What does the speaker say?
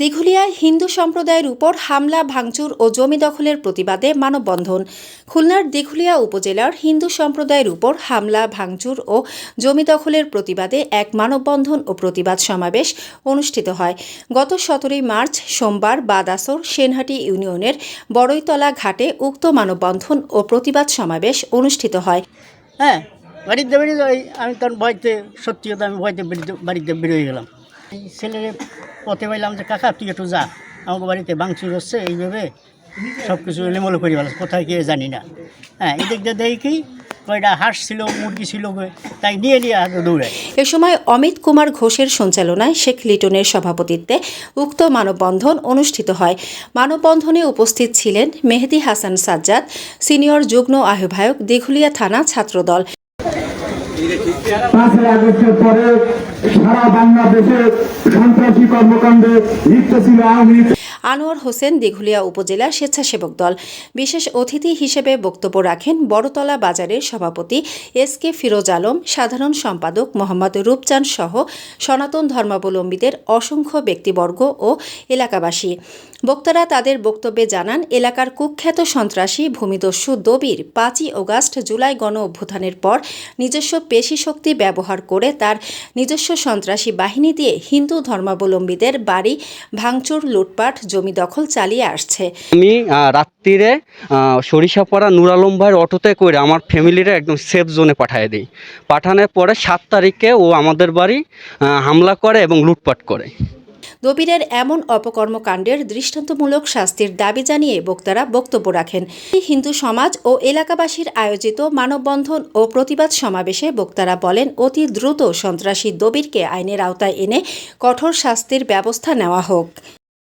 দিঘুলিয়ায় হিন্দু সম্প্রদায়ের উপর হামলা, ভাঙচুর ও জমি দখলের প্রতিবাদে মানববন্ধন। খুলনার দিঘুলিয়া উপজেলার হিন্দু সম্প্রদায়ের উপর হামলা, ভাঙচুর ও জমি দখলের প্রতিবাদে এক মানববন্ধন ও প্রতিবাদ সমাবেশ অনুষ্ঠিত হয়। গত সতেরোই মার্চ সোমবার বাদাসর সেনহাটি ইউনিয়নের বড়ইতলা ঘাটে উক্ত মানববন্ধন ও প্রতিবাদ সমাবেশ অনুষ্ঠিত হয়। হ্যাঁ বাড়িতে বেরিয়ে আমি সত্যি কথা আমি বাড়িতে বেরিয়ে গেলাম। পথে পাইলাম যে, কাকা, তুই একটু যা। আমাকে বাড়িতে ভাঙচুর হচ্ছে, এইভাবে সব কিছু এলোমেলো করে গেল কোথায় গিয়ে জানি না। হ্যাঁ এদিক দিয়ে দেখি হাঁস ছিল, মুরগি ছিল, তাই এ সময় অমিত কুমার ঘোষের সঞ্চালনায় শেখ লিটনের সভাপতিত্বে উক্ত মানববন্ধন অনুষ্ঠিত হয়। মানববন্ধনে উপস্থিত ছিলেন মেহেদি হাসান সাজ্জাদ, সিনিয়র যুগ্ম আহ্বায়ক দিঘুলিয়া থানা ছাত্রদল। পাঁচই আগস্টের পরে সারা বাংলাদেশের সন্ত্রাসী কর্মকাণ্ডে লিপ্ত ছিল আওয়ামী আনোয়ার হোসেন দিঘুলিয়া উপজেলা স্বেচ্ছাসেবক দল। বিশেষ অতিথি হিসেবে বক্তব্য রাখেন বড়তলা বাজারের সভাপতি এস কে ফিরোজ আলম, সাধারণ সম্পাদক মোহাম্মদ রূপচাঁদ সহ সনাতন ধর্মাবলম্বীদের অসংখ্য ব্যক্তিবর্গ ও এলাকাবাসী। বক্তারা তাদের বক্তব্যে জানান, এলাকার কুখ্যাত সন্ত্রাসী ভূমিদস্যু দবির পাঁচই অগাস্ট জুলাই গণ অভ্যুত্থানের পর নিজস্ব পেশি শক্তি ব্যবহার করে তার নিজস্ব সন্ত্রাসী বাহিনী দিয়ে হিন্দু ধর্মাবলম্বীদের বাড়ি ভাঙচুর, লুটপাট জমি দখল চালিয়ে আসছে। আমি রাত্রিরে সরিষাপাড়া নুর আলম ভাইয়ের অটোতে করে আমার ফ্যামিলিরা একদম সেফ জোনে পাঠিয়ে দিই। পাঠানোর পরে সাত তারিখে ও আমাদের বাড়ি হামলা করে এবং লুটপাট করে। দবিরের এমন অপকর্মকাণ্ডের দৃষ্টান্তমূলক শাস্তির দাবি জানিয়ে বক্তারা বক্তব্য রাখেন। হিন্দু সমাজ ও এলাকাবাসীর আয়োজিত মানববন্ধন ও প্রতিবাদ সমাবেশে বক্তারা বলেন অতি দ্রুত সন্ত্রাসী দবিরকে আইনের আওতায় এনে কঠোর শাস্তির ব্যবস্থা নেওয়া হোক।